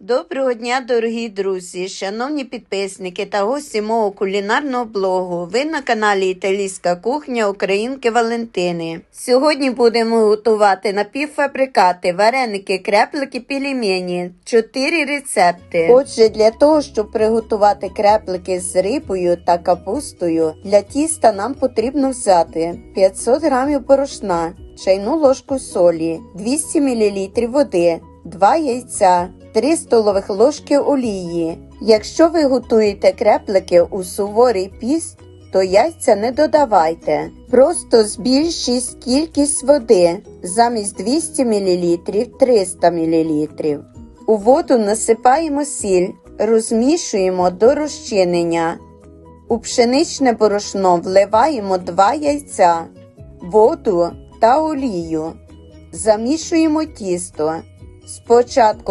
Доброго дня, дорогі друзі, шановні підписники та гості мого кулінарного блогу. Ви на каналі Італійська кухня Українки Валентини. Сьогодні будемо готувати напівфабрикати, вареники, креплики, пельмені. Чотири рецепти. Отже, для того, щоб приготувати креплики з рибою та капустою, для тіста нам потрібно взяти 500 г борошна, чайну ложку солі, 200 мл води, 2 яйця. 3 столових ложки олії. Якщо ви готуєте креплики у суворий піст, то яйця не додавайте. Просто збільшіть кількість води замість 200 мл 300 мл. У воду насипаємо сіль, розмішуємо до розчинення. У пшеничне борошно вливаємо 2 яйця, воду та олію. Замішуємо тісто. Спочатку